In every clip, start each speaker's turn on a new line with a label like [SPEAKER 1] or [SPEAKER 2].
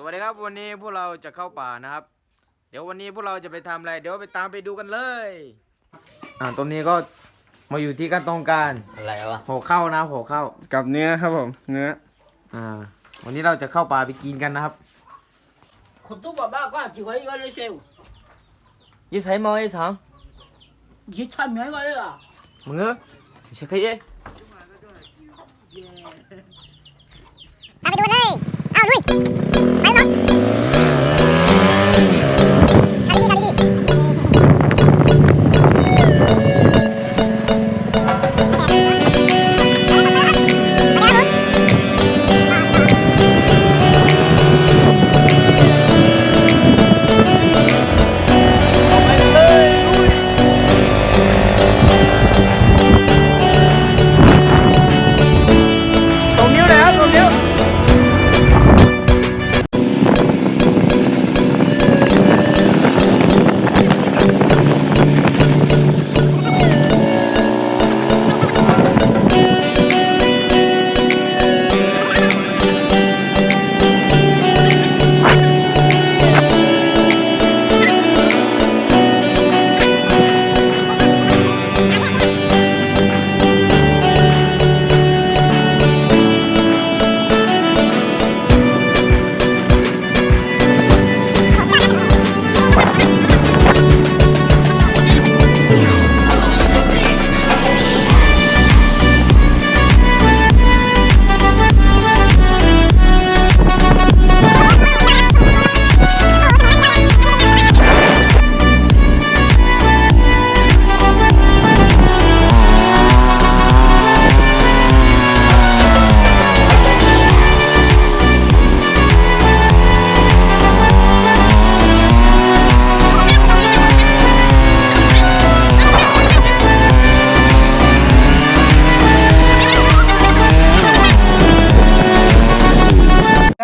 [SPEAKER 1] สวัสดีครับวันนี้พวกเราจะเข้าป่านะครับ เดี๋ยววันนี้พวกเราจะไปทำอะไร เดี๋ยวไปตามไปดูกันเลย อ่าตรงนี้ก็มาอยู่ที่ขั้นตอนการ
[SPEAKER 2] อะไรวะ
[SPEAKER 1] ห่อข้าวนะครับห่อข้าว
[SPEAKER 3] กับเนื้อครับผม เนื้อ
[SPEAKER 1] อ่า วันนี้เราจะเข้าป่าไปกินกันนะครับ
[SPEAKER 2] คนตู้บ้าบ้าก็จีไว้ก็เลยเซล
[SPEAKER 1] ยี่ใส่หม้อไอ้สัง
[SPEAKER 2] ยี่ชันเหมือนกันเลยอะ
[SPEAKER 1] มึงเอ้ยใช่ใครเอ้ย
[SPEAKER 4] ตามไปดูเลย เอาลุย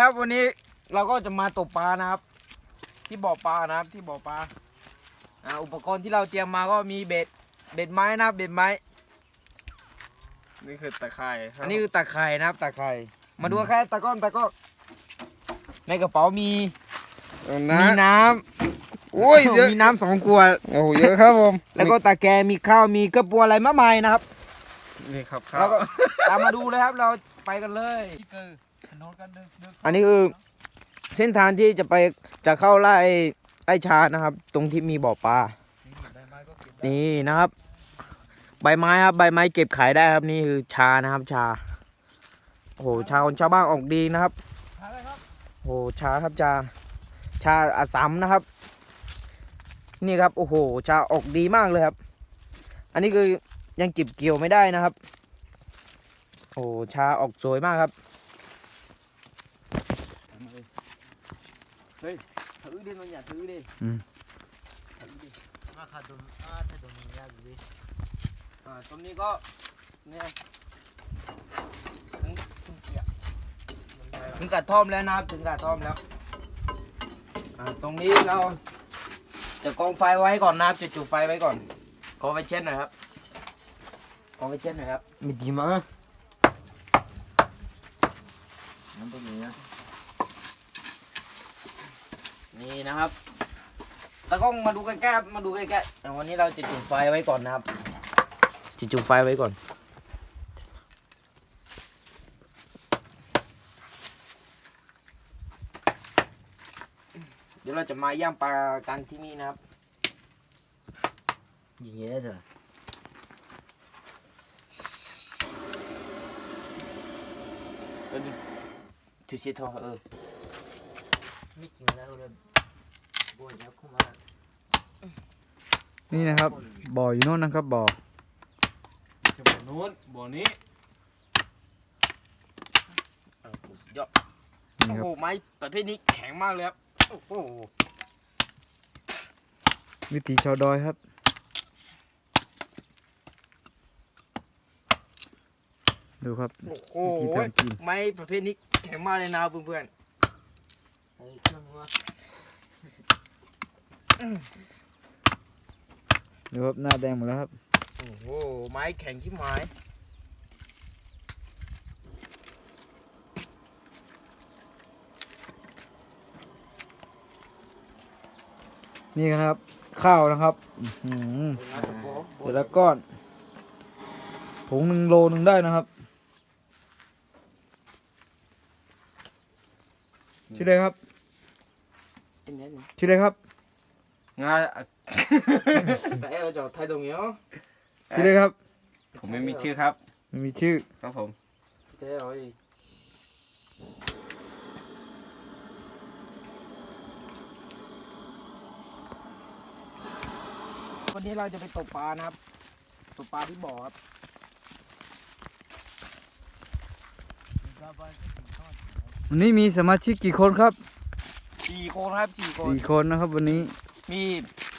[SPEAKER 1] ครับ วันนี้เราก็จะมาตกปลานะครับ ที่บ่อปลานะครับที่บ่อปลาอ่าอุปกรณ์ที่เราเตรียมมาก็มีเบ็ดเบ็ดไม้นะครับเบ็ดไม้
[SPEAKER 3] นี่คือตะไคร่ครับ
[SPEAKER 1] อันนี้คือตะไคร่นะครับตะไคร่มาดูแค่ตะก้อนตะก้อนในกระเป๋ามี
[SPEAKER 3] เอานะ
[SPEAKER 1] มีน้
[SPEAKER 3] โอ้ยำเยอะ
[SPEAKER 1] มีน้ำสองขวด
[SPEAKER 3] โอ้โหเยอะครับผม
[SPEAKER 1] แล้วก็ตะแกรงมีข้าวมีกระปัวอะไรมากมายนะครับ
[SPEAKER 3] นี่ครับข้า
[SPEAKER 1] แล้ว
[SPEAKER 3] ว
[SPEAKER 1] ก็ตามมาดูเลยครับเราไปกันเลยอั นนี้คือเส้นทางที่จะไปจะเข้าไล่ไอ้ชานะครับ ตรงที่มีบ่อปลานี่นะครับ ใบไม้ครับใบไม้เก็บขายได้ครับนี่คือชานะครับชาโอ้โหชาของชาวบ้านออกดีนะครับโอ้โหชาครับชาชาอัสสัมนะครับ นี่ครับโอ้โหชาออกดีมากเลยครับ อันนี้คือยังเก็บเกี่ยวไม่ได้นะครับ โอ้โหชาออกสวยมากครับ ถือดิมันอย่าถือดิ
[SPEAKER 2] มาขาดดุมอ่าถ้าดุมยากดี
[SPEAKER 1] อ่าตรงนี้ก็เนี่ยถึงถึงเสียถึงกระท่อมแล้วนะครับถึงกระท่อมแล้วอ่าตรงนี้เรา จะกองไฟไว้ก่อนนะครับจะจุดไฟไว้ก่อนขอไฟเช็ดหน่อยครับขอไฟเช็ดหน่อยครับ
[SPEAKER 2] มีดีมั้ยมันต้องมีนะ
[SPEAKER 1] นี่นะครับตะก ล้องมาดูใกล้ๆครับมาดูใกล้ๆแต่วันนี้เราจะจุดไฟไว้ก่อนนะครับจะจุดไฟไว้ก่อน เดี๋ยวเราจะมาย่างปลากันที่นี่นะครับ
[SPEAKER 2] ยิงเยอะเถอะ
[SPEAKER 1] ทูชิโทอเออ
[SPEAKER 2] ไม่กินแล้วเลยโบยแล้วเข้ามา
[SPEAKER 3] นี่นะครับ บ่ออยู่โน่นนะครับ บ่อ
[SPEAKER 5] บ่อนู้นบ่อนี้
[SPEAKER 1] เออสุดยอด
[SPEAKER 3] นี่
[SPEAKER 1] โอ้
[SPEAKER 3] ค
[SPEAKER 1] โห
[SPEAKER 3] รับ
[SPEAKER 1] ไม้ประเภทนี้แข็งมากเลยครับโอ้โห
[SPEAKER 3] วิถีชาวดอยครับ ดูครับ
[SPEAKER 1] โอ้โห
[SPEAKER 3] วิธีการกิน
[SPEAKER 1] ไม้ประเภทนี้แข็งมากเลยนะครับเพื่อน
[SPEAKER 2] ไอ้เครื่องว่า
[SPEAKER 3] ดูครับหน้าแดงหมดแล้วครับ
[SPEAKER 1] ๆโอ้โห ไม้แข็งที่ไม้
[SPEAKER 3] นี่ครับ ข้าวนะครับอื้อหือแต่ละก้อนถุงหนึ่งโลหนึ่งได้นะครับชื่ออะไรครับชื่ออะไรครับ
[SPEAKER 1] งา แต่เราจะไทยตรงนี้เนาะ
[SPEAKER 3] ชื่ออะไรครับ
[SPEAKER 5] ผมไม่มีชื่อครับ
[SPEAKER 3] ไม่มีชื่อ
[SPEAKER 5] ครับผม
[SPEAKER 1] เจ๊เอาดิวันนี้เราจะไปตกปลานะครับ ตกปลาที่บ่อครับ
[SPEAKER 3] วันนี้มีสมาชิกกี่คนครับ
[SPEAKER 1] สี่คนครับสี่คน
[SPEAKER 3] สี่คนนะครับ วันนี้
[SPEAKER 1] มี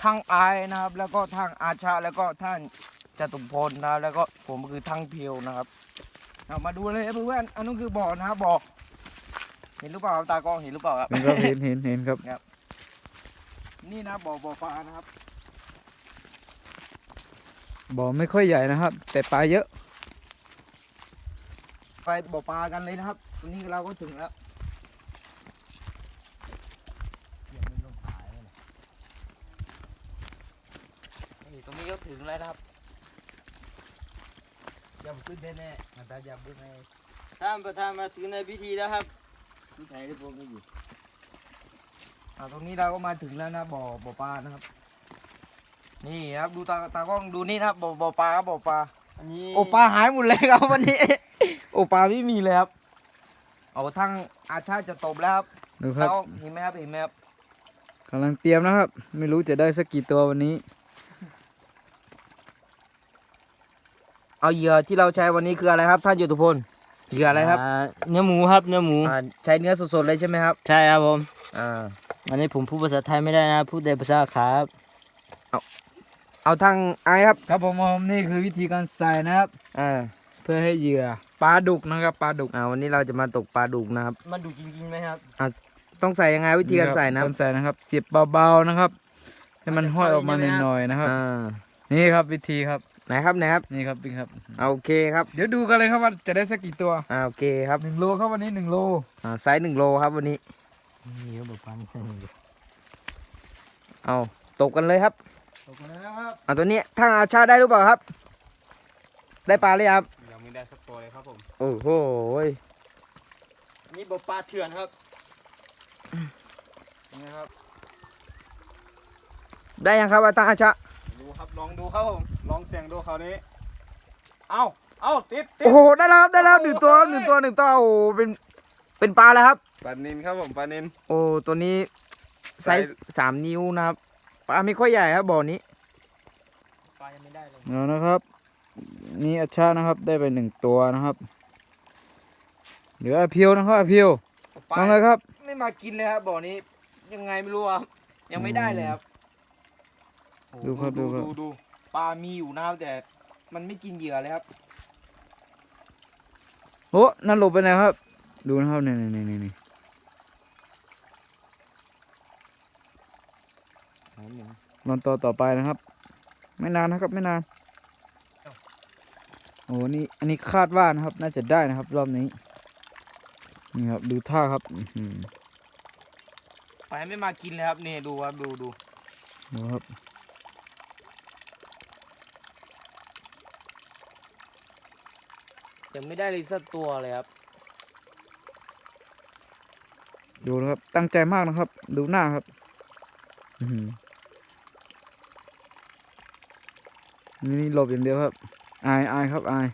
[SPEAKER 1] ทั้งอายนะครับ แล้วก็ทั้งอาชาแล้วก็ท่านจตุพลนะครับแล้วก็ผมคือทั้งเพียวนะครับเอามาดูเลยครับเพื่อนๆอันนู้นคือบ่อนะครับบ่อเห็นหรือเปล่าครับตากล้องเห็นหรือเปล่าครับ
[SPEAKER 3] เห็นครับเห็นเห็นเห็นครับ
[SPEAKER 1] นี่นะบ่อบ่อปลานะครับ
[SPEAKER 3] บ่อไม่ค่อยใหญ่นะครับ แต่ปลาเยอะ
[SPEAKER 1] ไปบ่อปลากันเลยนะครับตรงนี้เราก็ถึงแล้วนี่ตรงนี้ก็ ถึงแล้วนะครับยำขึ้นแน่ๆมันจะยำขึ้นแน่
[SPEAKER 2] ท่านประธานมาถึงในพิธีแล้วครับที่ไหนที่ผมไม่อยู่
[SPEAKER 1] อ่าตรงนี้เราก็มาถึงแล้วนะบ่อบ่อปลานะครับ นี่ครับดูตาตากล้องดูนี่นะครับบ่อบ่อปลาครับบ่อปลา
[SPEAKER 2] อันนี้
[SPEAKER 1] โอปลาหายหมดเลยครับวันนี้ โอปลาไม่มีเลยครับเอาทั้งอาชาติจะตบแล้วครับ
[SPEAKER 3] ดูครับ
[SPEAKER 1] ตากล้องเห็นไหมครับเห็นไหมครับ
[SPEAKER 3] กำลังเตรียมนะครับ ไม่รู้จะได้สักกี่ตัววันนี้
[SPEAKER 1] เอาเหยื่อที่เราใช้วันนี้คืออะไรครับท่านยุทธพลเหยื่ออะไรครับา
[SPEAKER 2] เนื้อหมูครับเนื้อหมู
[SPEAKER 1] อ่าใช้เนื้อสดๆเลยใช่ไหมครับ
[SPEAKER 2] ใช่ครับผม
[SPEAKER 1] อ่า
[SPEAKER 2] อันนี้ผมพูดภาษาไทยไม่ได้นะพูดแต่ภาษาครับ
[SPEAKER 1] เอาทางไอครับ
[SPEAKER 3] ครับผมผมนี่คือวิธีการใส่นะครับ
[SPEAKER 1] อ่า
[SPEAKER 3] เพื่อให้เหยื่อปลาดุกนะครับปลาดุก
[SPEAKER 1] อ่าวันนี้เราจะมาตกปลาดุกนะครับ
[SPEAKER 2] มันดูจริงๆไหมครับ
[SPEAKER 1] ต้องใส่ยังไงวิธีการใส่นะ
[SPEAKER 3] การใส่นะครับเสียบเบาๆนะครับ ให้มันห้อยออกมาหน่อยๆนะครับ
[SPEAKER 1] อ่า
[SPEAKER 3] นี่ครับวิธีครับ
[SPEAKER 1] ไหนครับไหนครับ
[SPEAKER 3] นี่ครับนี่ครับ
[SPEAKER 1] เอาโอเคครับ
[SPEAKER 3] เดี๋ยวดูกันเลยครับว่าจะได้สักกี่ตัว
[SPEAKER 1] อ่าโอเคครับ
[SPEAKER 3] หนึ่งโลครับวันนี้หนึ่งโล
[SPEAKER 1] อ่าไซส์หนึ่งโลครับวันนี้
[SPEAKER 2] นี่ก็บอกว่านี่
[SPEAKER 1] เอาตกกันเลยครับ
[SPEAKER 3] ตกแล้วนะครับ
[SPEAKER 1] อ่าตัวนี้ทางอาชาได้หรือเปล่าครับ ได้ปลาเลยครับ
[SPEAKER 5] ยังไม่ได้สักตัวเลยครับผม
[SPEAKER 1] โอ้โห
[SPEAKER 2] นี่บอกปลาเถื่อนครับ
[SPEAKER 3] นี่ครับ
[SPEAKER 1] ได้ยังครับทางอาชา
[SPEAKER 5] ดูครับลองดูครับผม ลองเสียงดูคราวนี้ เอาเอาติดติด
[SPEAKER 1] โอ้โหได้แล้วครับได้แล้วหนึ่งตัวหนึ่งตัวหนึ่งตัวโอ้โหเป็นเป็นปลาแล้วครับ
[SPEAKER 5] ปลานินครับผมปลานิน
[SPEAKER 1] โอ้ตัวนี้ไซ
[SPEAKER 5] ไซส์
[SPEAKER 1] ส์สามนิ้วนะครับปลาไม่ค่อยใหญ่ครับบ่อนี้
[SPEAKER 2] ปลายังไม่ได้เลย
[SPEAKER 3] เอานะครับ นี่อาชานะครับได้ไปหนึ่งตัวนะครับเหลืออาเพียวนะครับอาเพียวว่าไงครับ
[SPEAKER 1] ไม่มากินเลยครับบ่อนี้ ยังไงไม่รู้ครับยังไม่ได้เลยครับโอ้โห
[SPEAKER 3] ดูครับดูครับ
[SPEAKER 1] ดูดู ปลามีอยู่นะครับแต่มันไม่กินเหยื่อเลยครับ
[SPEAKER 3] โอ้นั่นหลบไปไหนครับ ดูนะครับนี่นี่นี่นี่รอนต่อต่อไปนะครับ ไม่นานนะครับไม่นาน โอ้นี่อันนี้คาดว่านะครับ น่าจะได้นะครับ รอบนี้ นี่ครับดูท่าครับอื้อหือ
[SPEAKER 1] ปลาไม่มากินเลยครับนี่ดูครับดูดู
[SPEAKER 3] ดูครับ
[SPEAKER 1] ยังไม่ได้เลยสักตัวเลยครับ
[SPEAKER 3] ดูนะครับ ตั้งใจมากนะครับ ดูหน้าครับอื้อหือนี่นี่หลบอย่างเดียวครับ อายอายครับอาย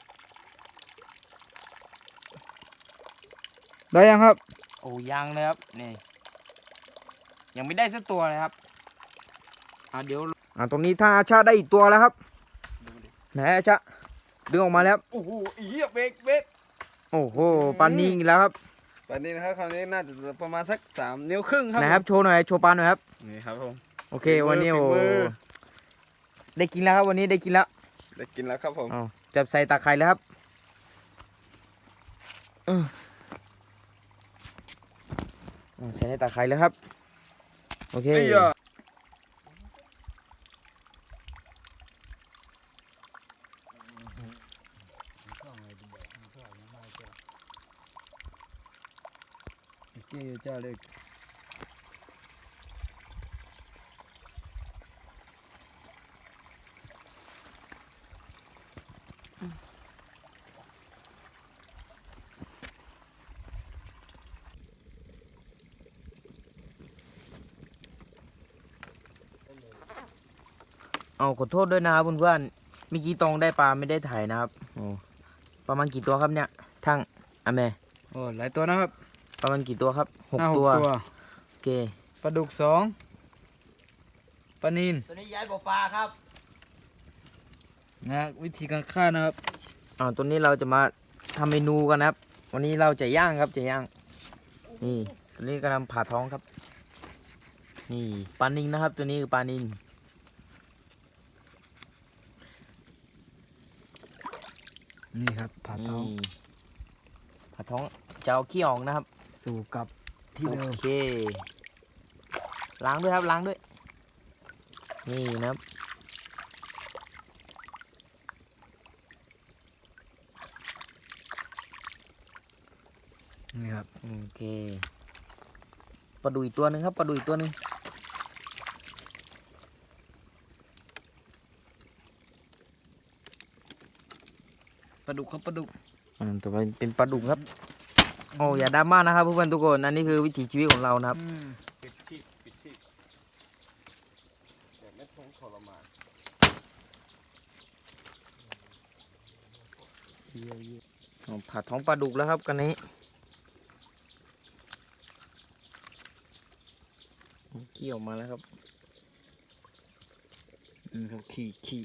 [SPEAKER 3] ได้ยังครับ
[SPEAKER 1] โอ้ยังเลยครับ นี่ ยังไม่ได้สักตัวเลยครับอ่าเดี๋ยว อ่าตรงนี้ถ้าอาชาได้อีกตัวแล้วครับ ไหนอาชา ดึงออกมาแล้ว
[SPEAKER 5] โอ้โหอีเหี้ยเบรกเบรก
[SPEAKER 1] โอ้โหปลานิ่งอีกแล้วครับ
[SPEAKER 5] ปลานินครับคราวนี้น่าจะประมาณสักสามนิ้วครึ่งครับ
[SPEAKER 1] ไหนครับโชว์หน่อยโชว์ปลาหน่อยครับ
[SPEAKER 5] ผมนี่ครับผม
[SPEAKER 1] โอเค
[SPEAKER 5] ฝีมือ
[SPEAKER 1] วันนี้โอ้
[SPEAKER 5] ฝีมือ
[SPEAKER 1] ได้กินแล้วครับวันนี้ได้กินแล้ว
[SPEAKER 5] ได้กินแล้วครับผม
[SPEAKER 1] เอาจับใส่ตาไคร้แล้วครับเออเอาใส่ในตาไคร้แล้วครับ โอเค
[SPEAKER 5] เอ้ยอะ
[SPEAKER 3] นี่เจ้าเล็ก
[SPEAKER 1] เอาขอโทษด้วยนะครับเพื่อนๆมีกี่ตองได้ปลาไม่ได้ถ่ายนะครับโอ้ประมาณกี่ตัวครับเนี่ยทั้งอเม
[SPEAKER 3] โอ้หลายตัวนะครับ
[SPEAKER 1] ประมาณกี่ตัวครับหก
[SPEAKER 3] ห้า
[SPEAKER 1] ตัว
[SPEAKER 3] ตัว
[SPEAKER 1] โอเค
[SPEAKER 3] ปลาดุกสองปลานิน
[SPEAKER 2] ตัวนี้ย้ายบ่อปลาครับ
[SPEAKER 3] นะวิธีการฆ่านะครับ
[SPEAKER 1] อ่าตัวนี้เราจะมาทำเมนูกันนะครับ วันนี้เราจะย่างครับจะย่าง นี่ตัวนี้กำลังผ่าท้องครับ นี่ปลานินนะครับ ตัวนี้คือปลานิน
[SPEAKER 3] นี่ครับผ่าท้อง
[SPEAKER 1] นี่ผ่าท้องจะเอาขี้ออกนะครับ
[SPEAKER 3] สู่กับที่เดิ
[SPEAKER 1] โอ
[SPEAKER 3] ม
[SPEAKER 1] เค ล้างด้วยครับล้างด้วย นี่นะครับ
[SPEAKER 3] นี่ครับ
[SPEAKER 1] โอเคปลาดุยตัวหนึ่งครับปลาดุยตัวหนึ่ง
[SPEAKER 3] ปลาดุกครับปลาดุก
[SPEAKER 1] อืมตัวเป็นเป็นปลาดุกครับ โอ้อย่าดราม่านะครับเพื่อนๆทุกคนอันนี้คือวิถีชีวิตของเรานะครับ
[SPEAKER 5] ปิดชีพปิดชีพแต่ไม่ต้องทรมาน
[SPEAKER 1] ผ่าท้องปลาดุกแล้วครับกันนี้ขี้ออกมาแล้วครับ
[SPEAKER 3] อืมครับขี่ขี่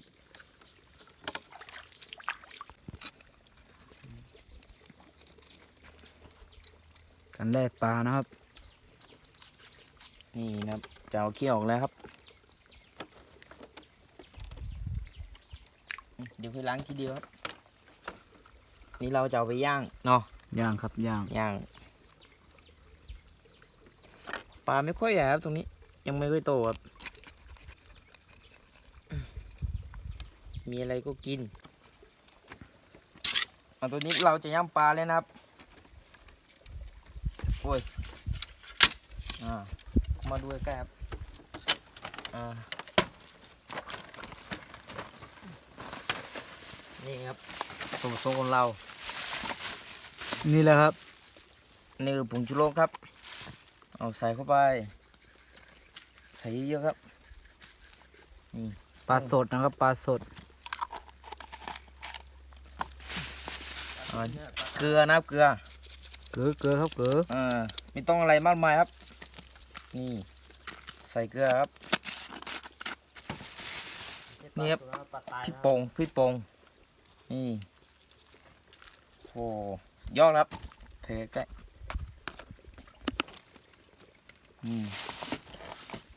[SPEAKER 3] กันแล่ปลานะครับ
[SPEAKER 1] นี่นะครับจะเอาขี้ออกแล้วครับ เดี๋ยวไปล้างทีเดียวครับ นี่เราจะเอาไปย่างเนาะ
[SPEAKER 3] ย่างครับย่าง
[SPEAKER 1] ย่างปลาไม่ค่อยใหญ่ครับตรงนี้ ยังไม่ค่อยโตครับมีอะไรก็กินอันตัวนี้เราจะย่างปลาเลยนะครับโอ้ยอ่ามาดูใกล้ๆครับอ่านี่ครับส่วนผสมของเรา
[SPEAKER 3] นี่แหละครับ
[SPEAKER 1] นี่คือผงชูรสครับ เอาใส่เข้าไป ใส่เยอะๆครับ
[SPEAKER 3] ปลาสดนะครับปลาสด
[SPEAKER 1] อ่าเกลือนะครับเกลือ
[SPEAKER 3] เกลือเกลือครับเกลือ
[SPEAKER 1] อ่าไม่ต้องอะไรมากมายครับ นี่ ใส่เกลือครับ นี่ครับ
[SPEAKER 2] ปลาตาย
[SPEAKER 1] พี่
[SPEAKER 2] นะ
[SPEAKER 1] โป่งพี่โป่งนี่โอ้สุดยอดครับเทใกล้อืม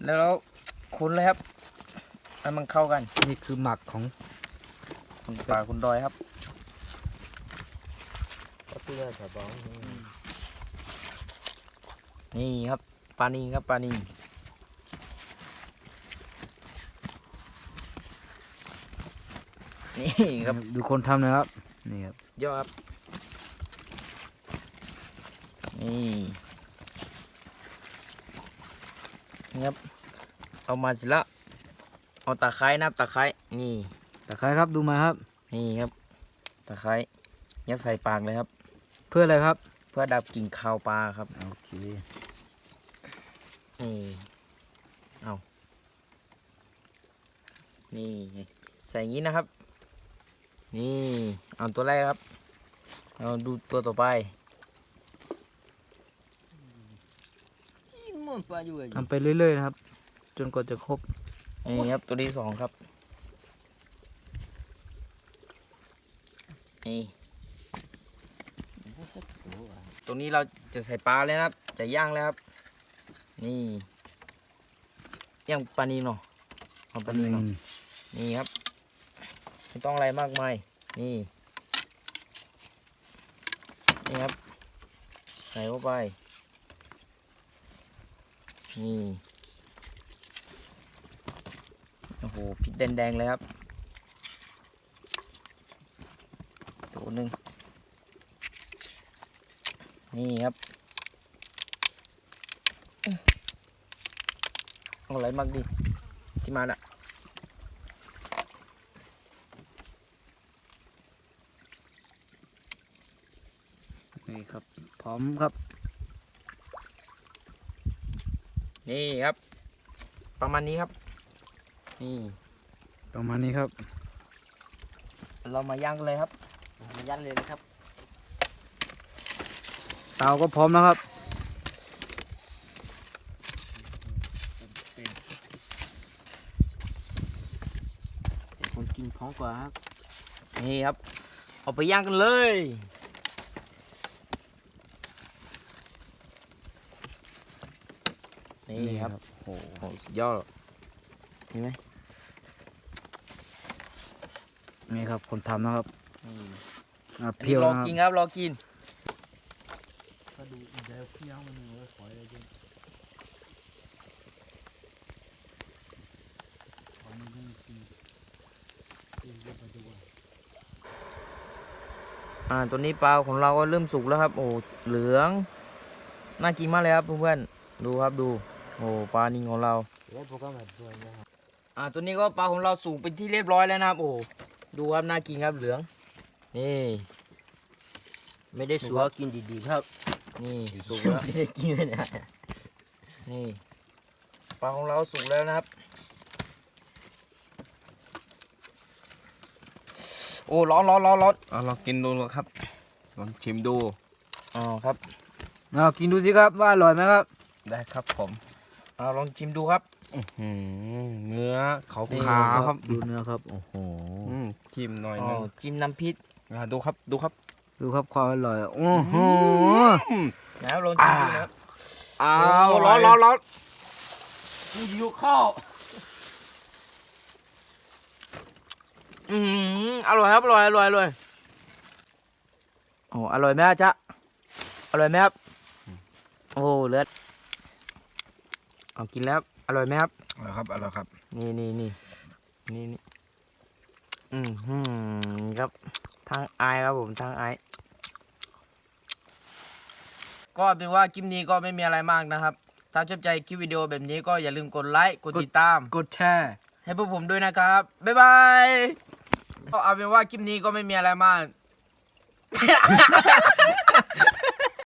[SPEAKER 1] แล้วเราคนเลยครับให้มันเข้ากัน
[SPEAKER 3] นี่คือหมักของ
[SPEAKER 1] คุณป่าคุณดอยครับ
[SPEAKER 2] ก็เพื่อจะบอก
[SPEAKER 1] นี่ครับปลานีครับปลานีนี่ครับ
[SPEAKER 3] ดูคนทำนะครับนี่ครับ
[SPEAKER 1] สุดยอดครับนี่นี่ครับเอามาเสร็จแล้วเอาตะไคร้นะครับตะไคร้นี่
[SPEAKER 3] ตะไคร้ครับดูมาครับ
[SPEAKER 1] นี่ครับตะไคร้ยัดใส่ปากเลยครับ
[SPEAKER 3] เพื่ออะไรครับ
[SPEAKER 1] เพื่อดับกลิ่นคาวปลาครับ
[SPEAKER 3] โอเค
[SPEAKER 1] นี่เอานี่ใส่อย่างนี้นะครับ นี่เอาตัวแรกครับเอาดูตัวต่อไป
[SPEAKER 2] มันปลาอยู่ไอ้
[SPEAKER 3] ทำไปเรื่อยๆนะครับ จนกว่าจะครบ
[SPEAKER 1] นี่ครับตัวที่สองครับนี่ต รงนี้เราจะใส่ปลาเลยนะครับ จะย่างแล้วครับ นี่ย่างปลานีเนาะเอาปลานีเนาะนี่ครับ ไม่ต้องอะไรมากมาย นี่ นี่ครับ ใส่เข้าไป นี่ โอ้โหพริกแดงๆเลยครับ ตัวหนึ่ง นี่ครับเอาอะไรมากดิที่มาน่ะ
[SPEAKER 3] นี่ครับ พร้อมครับ
[SPEAKER 1] นี่ครับ ประมาณนี้ครับ นี่
[SPEAKER 3] ประมาณนี้ครับ
[SPEAKER 1] เรามาย่างกันเลยครับ
[SPEAKER 2] มายันเลยนะครับ
[SPEAKER 3] เตาก็พร้อมแล้วครับ
[SPEAKER 2] แต่คนกินของกว่าครับ
[SPEAKER 1] นี่ครับ เอาไปย่างกันเลยนี่ครับ
[SPEAKER 3] โอ้โห
[SPEAKER 1] โอ้สุดยอดเห็นไหม
[SPEAKER 3] นี่ครับคนทำนะครับอะ
[SPEAKER 1] อัน
[SPEAKER 3] เพี
[SPEAKER 1] นี้
[SPEAKER 3] ยว
[SPEAKER 1] รอ
[SPEAKER 3] นะค
[SPEAKER 1] กิน
[SPEAKER 3] รับ
[SPEAKER 1] ครับรอกิน อ่าตัวนี้ปลาของเราก็เริ่มสุกแล้วครับ โอ้เหลืองน่ากินมากเลยครับเพื่อนๆดูครับดู โอ้ปลานิงของเรา
[SPEAKER 2] แล้วพวกก็มาด้วยนะครับ
[SPEAKER 1] อ่าตัวนี้ก็ปลาของเราสุกเป็นที่เรียบร้อยแล้วนะครับ โอ้ดูครับน่ากินครับเหลือง นี่
[SPEAKER 2] ไม่ได้สัวกินดีๆครับ
[SPEAKER 1] นี่สุกแล้ว
[SPEAKER 2] ไม่ได้กินเลยนะ
[SPEAKER 1] นี่ปลาของเราสุกแล้วนะครับ โอ้ร้อนร้อนร้อนร้อน
[SPEAKER 5] เอาลองกินดูครับลองชิมดู
[SPEAKER 1] อ๋อครับ
[SPEAKER 3] เอากินดูสิครับว่าอร่อยไหมครับ
[SPEAKER 5] ได้ครับผม
[SPEAKER 1] เอาลองชิมดูครับ
[SPEAKER 5] อืมเนื้อขาว
[SPEAKER 1] นี่
[SPEAKER 5] ขาวครับ
[SPEAKER 3] ดูเนื้อครับโอ้โห
[SPEAKER 5] อืมชิมหน่อย
[SPEAKER 1] อ๋อ
[SPEAKER 5] นึง
[SPEAKER 1] จิ้มน้ำพริก
[SPEAKER 5] อ่าดูครับดูครับ
[SPEAKER 3] ดูครับความอร่อยโอ้โห
[SPEAKER 1] นะครับลองชิมดูนะครับ
[SPEAKER 5] อ้า
[SPEAKER 1] โอ้ร้อนร้อนร้อน
[SPEAKER 2] อยู่ข้าว
[SPEAKER 1] อืมอร่อยครับอร่อยอร่อยอร่อยโอ้อร่อยไหมอะจ๊ะอร่อยไหมครับโอ้เลือดเอากินแล้วอร่อยไหมครับ
[SPEAKER 3] อร่อยครับอร่อยครับ
[SPEAKER 1] นี่นี่นี่นี่นี่อืมหืมครับทางไอายครับผมทางไอาย ก็เป็นว่าคลิปนี้ก็ไม่มีอะไรมากนะครับ ถ้าชอบใจคลิปวิดีโอแบบนี้ก็อย่าลืมกดไลค์กดติดตาม
[SPEAKER 3] กดแชร์
[SPEAKER 1] ให้พวกผมด้วยนะครับ บ๊ายบายก็เอาเป็นว่าคลิปนี้ก็ไม่มีอะไรมาก